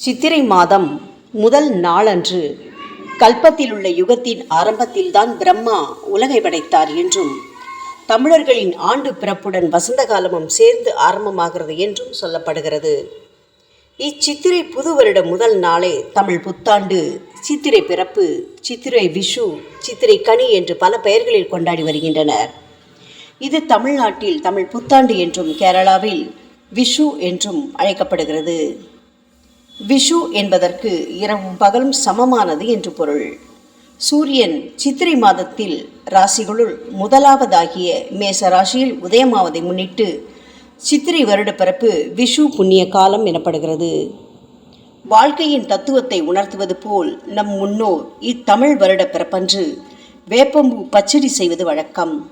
சித்திரை மாதம் முதல் நாளன்று கல்பத்தில் உள்ள யுகத்தின் ஆரம்பத்தில்தான் பிரம்மா உலகை படைத்தார் என்றும் தமிழர்களின் ஆண்டு பிறப்புடன் வசந்த காலமும் சேர்ந்து ஆரம்பமாகிறது என்றும் சொல்லப்படுகிறது. இச்சித்திரை புது வருட முதல் நாளே தமிழ் புத்தாண்டு சித்திரை பிறப்பு சித்திரை விஷு சித்திரை கனி என்று பல பெயர்களில் கொண்டாடி வருகின்றனர். இது தமிழ்நாட்டில் தமிழ் புத்தாண்டு என்றும் கேரளாவில் விஷு என்றும் அழைக்கப்படுகிறது. விஷு என்பதற்கு இரவும் பகலும் சமமானது என்று பொருள். சூரியன் சித்திரை மாதத்தில் ராசிகளுள் முதலாவதாகிய மேச ராசியில் உதயமாவதை முன்னிட்டு சித்திரை வருட பிறப்பு விஷு புண்ணிய காலம் எனப்படுகிறது. வாழ்க்கையின் தத்துவத்தை உணர்த்துவது போல் நம் முன்னோர் இத்தமிழ் வருட பிறப்பன்று வேப்பம்பூ பச்சடி செய்வது வழக்கம்.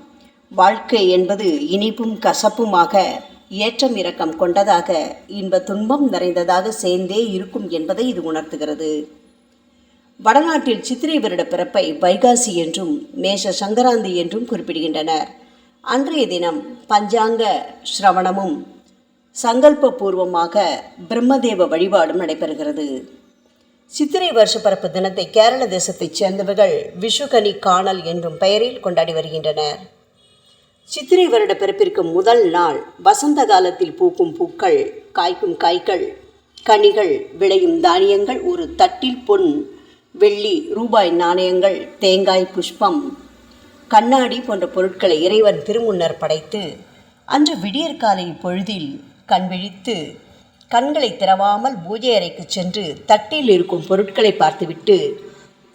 வாழ்க்கை என்பது இனிப்பும் கசப்புமாக ஏற்றம் இரக்கம் கொண்டதாக இன்ப துன்பம் நிறைந்ததாக சேர்ந்தே இருக்கும் என்பதை இது உணர்த்துகிறது. வடநாட்டில் சித்திரை வருட பிறப்பை வைகாசி என்றும் மேஷ சங்கராந்தி என்றும் குறிப்பிடுகின்றனர். அன்றைய தினம் பஞ்சாங்க சிரவணமும் சங்கல்ப பூர்வமாக பிரம்மதேவ வழிபாடும் நடைபெறுகிறது. சித்திரை வருஷ பிறப்பு தினத்தை கேரள தேசத்தைச் சேர்ந்தவர்கள் விஷுகனி காணல் என்றும் பெயரில் கொண்டாடி வருகின்றனர். சித்திரை வருட பிறப்பிற்கு முதல் நாள் வசந்த காலத்தில் பூக்கும் பூக்கள் காய்க்கும் காய்கள் கனிகள் விளையும் தானியங்கள் ஒரு தட்டில் பொன் வெள்ளி ரூபாய் நாணயங்கள் தேங்காய் புஷ்பம் கண்ணாடி போன்ற பொருட்களை இறைவன் திருமுன்னர் படைத்து அன்று விடியற்காலை பொழுதில் கண் விழித்து கண்களை திறவாமல் பூஜை அறைக்கு சென்று தட்டில் இருக்கும் பொருட்களை பார்த்துவிட்டு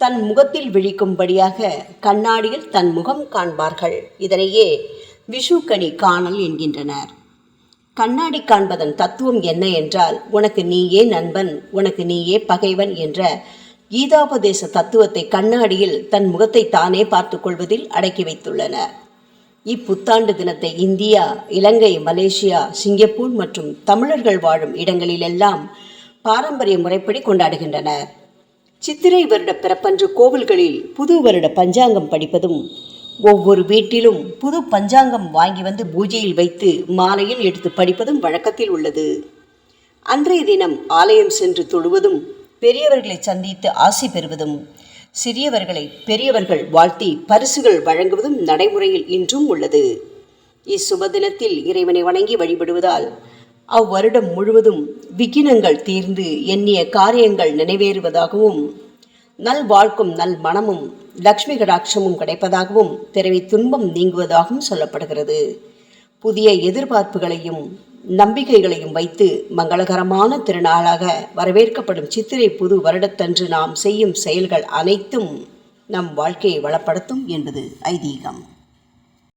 தன் முகத்தில் விழிக்கும்படியாக கண்ணாடியில் தன் முகம் காண்பார்கள். இதனையே விஷுக்கணி காணல் என்கின்றனர். கண்ணாடி காண்பதன் தத்துவம் என்ன என்றால் உனக்கு நீயே நண்பன் உனக்கு நீயே பகைவன் என்ற கீதாபதேச தத்துவத்தை கண்ணாடியில் தன் முகத்தை தானே பார்த்து கொள்வதில் அடக்கி வைத்துள்ளனர். இப்புத்தாண்டு தினத்தை இந்தியா இலங்கை மலேசியா சிங்கப்பூர் மற்றும் தமிழர்கள் வாழும் இடங்களிலெல்லாம் பாரம்பரிய முறைப்படி கொண்டாடுகின்றனர். சித்திரை வருட பிறப்பன்று கோவில்களில் புது வருட பஞ்சாங்கம் படிப்பதும் ஒவ்வொரு வீட்டிலும் புது பஞ்சாங்கம் வாங்கி வந்து பூஜையில் வைத்து மாலையில் எடுத்து படிப்பதும் வழக்கத்தில் உள்ளது. அன்றைய தினம் ஆலயம் சென்று தொழுவதும் பெரியவர்களை சந்தித்து ஆசி பெறுவதும் சிறியவர்களை பெரியவர்கள் வாழ்த்தி பரிசுகள் வழங்குவதும் நடைமுறையில் இன்றும் உள்ளது. இச்சுப தினத்தில் இறைவனை வணங்கி வழிபடுவதால் அவ்வருடம் முழுவதும் விக்கினங்கள் தீர்ந்து எண்ணிய காரியங்கள் நிறைவேறுவதாகவும் நல் வாழ்க்கும் நல் மனமும் லக்ஷ்மி கடாட்சமும் கிடைப்பதாகவும் பிறவி துன்பம் நீங்குவதாகவும் சொல்லப்படுகிறது. புதிய எதிர்பார்ப்புகளையும் நம்பிக்கைகளையும் வைத்து மங்களகரமான திருநாளாக வரவேற்கப்படும் சித்திரை புது வருடத்தன்று நாம் செய்யும் செயல்கள் அனைத்தும் நம் வாழ்க்கையை வளப்படுத்தும் என்பது ஐதீகம்.